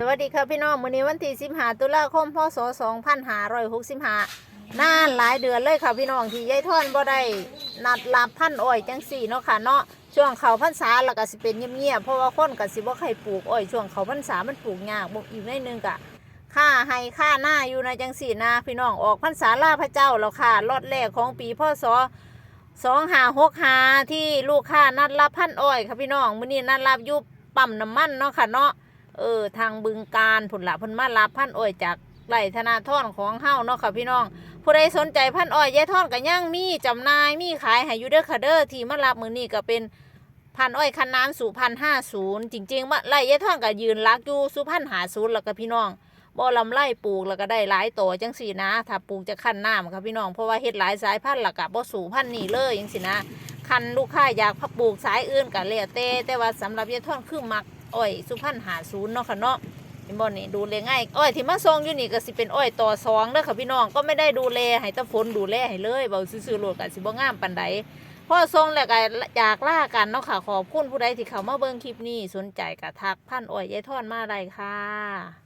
สวัสดีครับพี่น้องมื้อนี้วันที่15ตุลาคมพศ2565นานหลายเดือนเลยค่ะพี่น้องที่ยายท่อนบ่ได้นัดรับพันอ้อยจังสี่เนาะค่ะเนาะช่วงเขาพรรษาแล้วก็สิเป็นเงียบๆเพราะว่าคนก็สิบ่ใครปลูกอ้อยช่วงเขาพรรษามันปลูกยากบ่อีกหนิดนึงก็ค่าให้ค่าหน้าอยู่นะจังสี่นะพี่น้องออกพรรษาลาพระเจ้าแล้วค่ะรอดแรกของปีพศ2565ที่ลูกค้านัดรับพันอ้อยค่ะพี่น้องมื้อนี้นัดรับอยู่ปั๊มน้ำมันเนาะค่ะเนาะ เออ ทางบึงการผลละพนมารับพันอ้อยจากไร่ธนาทอนของเฮาเนาะค่ะพี่น้อง ผู้ใดสนใจพันอ้อยยายทอนก็ย่างมีจำนายมีขายให้ยูเด้อค่ะเด้อที่มารับมือนี้ก็เป็นพันอ้อยคันน้ำสู่พันห้าศูนย์จริงๆว่าไร่ยายทอนก็ยืนรักอยู่สู่พันหาศูนย์แล้วก็พี่น้องบ่ลำไร่ปลูกแล้วก็ได้หลายโตจังสี่นะ ถ้าปลูกจะคันน้ำค่ะพี่น้องเพราะว่าเฮ็ดหลายสายพันธุ์ละก็บ่สู่พันธุ์นี้เลยจังสี่นะคันลูกค้าอยากพักปลูกสายอื่นก็แล้วแต่แต่ว่าสำหรับยายทอนคือมัก อ้อยสุพรรณหาศูนย์เนาะค่ะเนาะเห็นบ่นี่ดูแลง่ายอ้อยที่มาทรงอยู่นี่ก็สิเป็นอ้อยต่อสองเด้อค่ะพี่น้องก็ไม่ได้ดูแลให้ตะฝนดูแลให้เลยเบาซื่อๆโลดกันสิบ่งามปานใดพอทรงแล้วก็อยากล่ากันเนาะค่ะขอบคุณผู้ใดที่เข้ามาเบิ่งคลิปนี้สนใจก็ทักพันอ้อยยายทอนมาได้ค่ะ